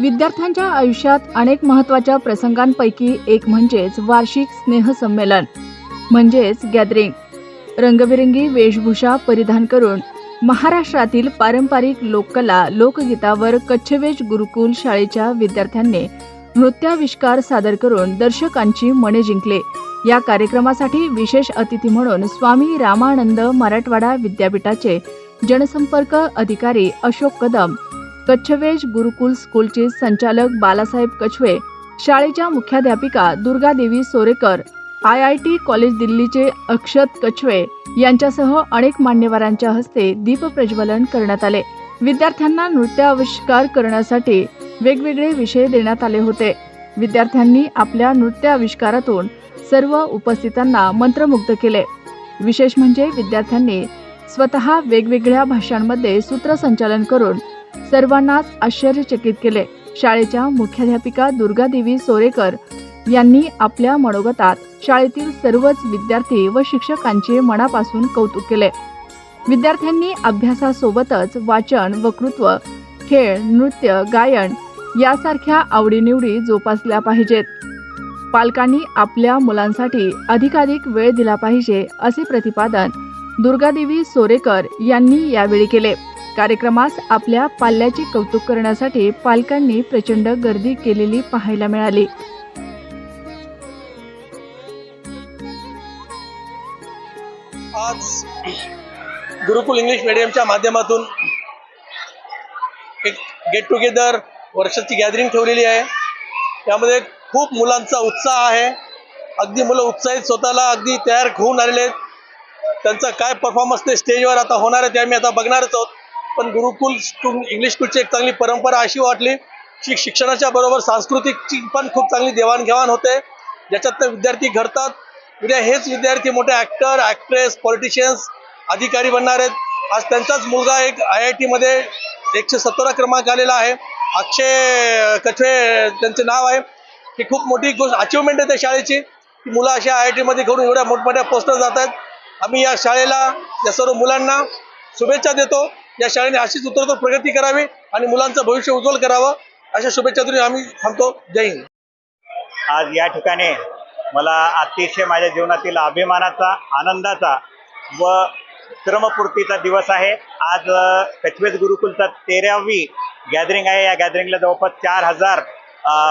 विद्यार्थ्यांच्या आयुष्यात अनेक महत्त्वाच्या प्रसंगांपैकी एक म्हणजेच वार्षिक स्नेहसंमेलन म्हणजेच गॅदरिंग. रंगबिरंगी वेशभूषा परिधान करून महाराष्ट्रातील पारंपरिक लोककला लोकगीतावर कच्छवेज गुरुकुल शाळेच्या विद्यार्थ्यांनी नृत्याविष्कार सादर करून दर्शकांची मने जिंकले. या कार्यक्रमासाठी विशेष अतिथी म्हणून स्वामी रामानंद मराठवाडा विद्यापीठाचे जनसंपर्क अधिकारी अशोक कदम कच्छवेज गुरुकुल स्कूलचे संचालक बालासाहेब कछवे शाळेच्या मुख्याध्यापिका Durgadevi Sorekar I I T college दिल्लीचे अक्षत कछवे यांच्यासह अनेक मान्यवरांच्या हस्ते दीपप्रज्वलन करण्यात आले. विद्यार्थ्यांना नृत्याविष्कार करण्यासाठी वेगवेगळे विषय देण्यात आले होते. विद्यार्थ्यांनी आपल्या नृत्य आविष्कारातून सर्व उपस्थितांना मंत्रमुग्ध केले. विशेष म्हणजे विद्यार्थ्यांनी स्वतः वेगवेगळ्या भाषांमध्ये सूत्रसंचालन करून सर्वांनाच आश्चर्यचकित केले. शाळेच्या मुख्याध्यापिका दुर्गादेवी सोरेकर यांनी आपल्या मनोगतात शाळेतील सर्वच विद्यार्थी व शिक्षकांचे मनापासून कौतुक केले. विद्यार्थ्यांनी अभ्यासासोबतच वाचन वक्तृत्व खेळ नृत्य गायन यासारख्या आवडीनिवडी जोपासल्या पाहिजेत. पालकांनी आपल्या मुलांसाठी अधिकाधिक वेळ दिला पाहिजे असे प्रतिपादन दुर्गादेवी सोरेकर यांनी यावेळी केले. कार्यक्रमास आपल्या पाल्याचे कौतुक करण्यासाठी पालकांनी प्रचंड गर्दी केलेली पाहायला मिळाली. आज गुरुकुल इंग्लिश मिडियमच्या माध्यमातून एक गेट टुगेदर वर्षाची गॅदरिंग ठेवलेली आहे. त्यामध्ये खूप मुलांचा उत्साह आहे. अगदी मुलं उत्साहित स्वतःला अगदी तयार होऊन आलेले आहेत. त्यांचा काय परफॉर्मन्स ते स्टेजवर आता होणार आहे ते आम्ही आता बघणारच आहोत. पण गुरुकुल स्कूल इंग्लिश स्कूलची एक चांगली परंपरा अशी वाटली. की शिक्षणाच्या बरोबर सांस्कृतिकची पण खूप चांगली देवाणघेवाण होते. ज्याच्यात विद्यार्थी घडतात. उद्या हेच विद्यार्थी मोठे ॲक्टर ॲक्ट्रेस पॉलिटिशियन्स अधिकारी बनणार आहेत. आज त्यांचाच मुलगा एक आय आय टीमध्ये एकशे सत्तरा क्रमांक आलेला आहे. अक्षय कछवे त्यांचे नाव आहे. ही खूप मोठी गोष्ट अचिव्हमेंट आहे त्या शाळेची. की मुलं अशा आय आय टीमध्ये घडून एवढ्या मोठमोठ्या पोस्टर जात आहेत. आम्ही या शाळेला या सर्व मुलांना शुभेच्छा देतो. या शाळेने अशीच उत्तरोत्तर प्रगती करावी आणि मुलांचं भविष्य उज्ज्वल करावं. अशा शुभेच्छा तुम्ही आम्ही थांबतो. जय हिंद. आज या ठिकाणी मला अतिशय माझ्या जीवनातील अभिमानाचा आनंदाचा व श्रमपूर्तीचा दिवस आहे. आज अ, गुरुकुलचा तेरावी गॅदरिंग आहे. या गॅदरिंगला जवळपास चार हजार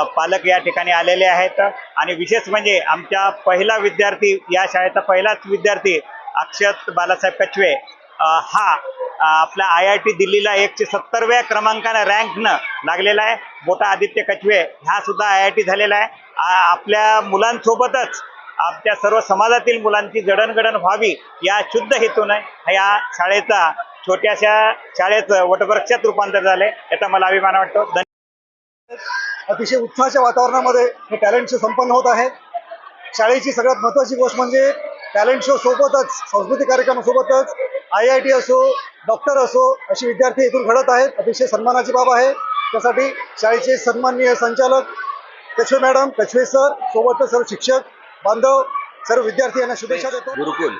पालक या ठिकाणी आलेले आहेत. आणि विशेष म्हणजे आमच्या पहिला विद्यार्थी या शाळेचा पहिलाच विद्यार्थी अक्षत बालासाहेब कछवे हा आपल्या आय आय टी दिल्लीला एकशे सत्तरव्या क्रमांकानं रँकनं लागलेला आहे. मोठा आदित्य कचवे हा सुद्धा आय आय टी झालेला आहे. आपल्या मुलांसोबतच आपल्या सर्व समाजातील मुलांची जडणघडण व्हावी या शुद्ध हेतूने या शाळेचा छोट्याशा शाळेचं वटवृक्षात रूपांतर झालंय. याचा मला अभिमान वाटतो. अतिशय उत्साहाच्या वातावरणामध्ये हे टॅलेंट शो संपन्न होत आहे. शाळेची सगळ्यात महत्त्वाची गोष्ट म्हणजे टॅलेंट शो सोबतच सांस्कृतिक कार्यक्रमासोबतच आय आय टी असो डॉक्टर असो असे विद्यार्थी इथून घडत आहेत. अतिशय सन्मानाची बाब आहे. त्यासाठी शाळेचे सन्माननीय संचालक कछवे मॅडम कछवे सर सोबतच सर्व शिक्षक बांधव सर्व विद्यार्थी यांना शुभेच्छा देतो. गुरुकुल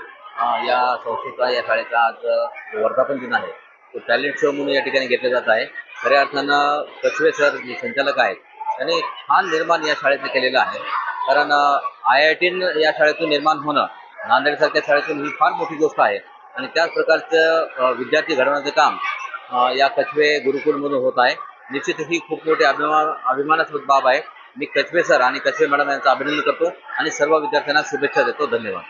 या संस्थेचा या शाळेचा आज वर्धापन दिन आहे. तो टॅलेंट शो म्हणून या ठिकाणी घेतला जात आहे. खऱ्या अर्थानं कछवे सर जे संचालक आहेत त्यांनी छान निर्माण या शाळेचं केलेलं आहे. कारण आय आय टी या शाळेतून निर्माण होणं नांदेडसारख्या शाळेतून ही फार मोठी गोष्ट आहे. आणि त्याच प्रकारचं विद्यार्थी घडवण्याचं काम या कछवे गुरुकुलमधून होत आहे. निश्चित ही खूप मोठी अभिमान अभिमानास्पद बाब आहे. मी कछवे सर आणि कछवे मॅडम यांचं अभिनंदन करतो आणि सर्व विद्यार्थ्यांना शुभेच्छा देतो. धन्यवाद.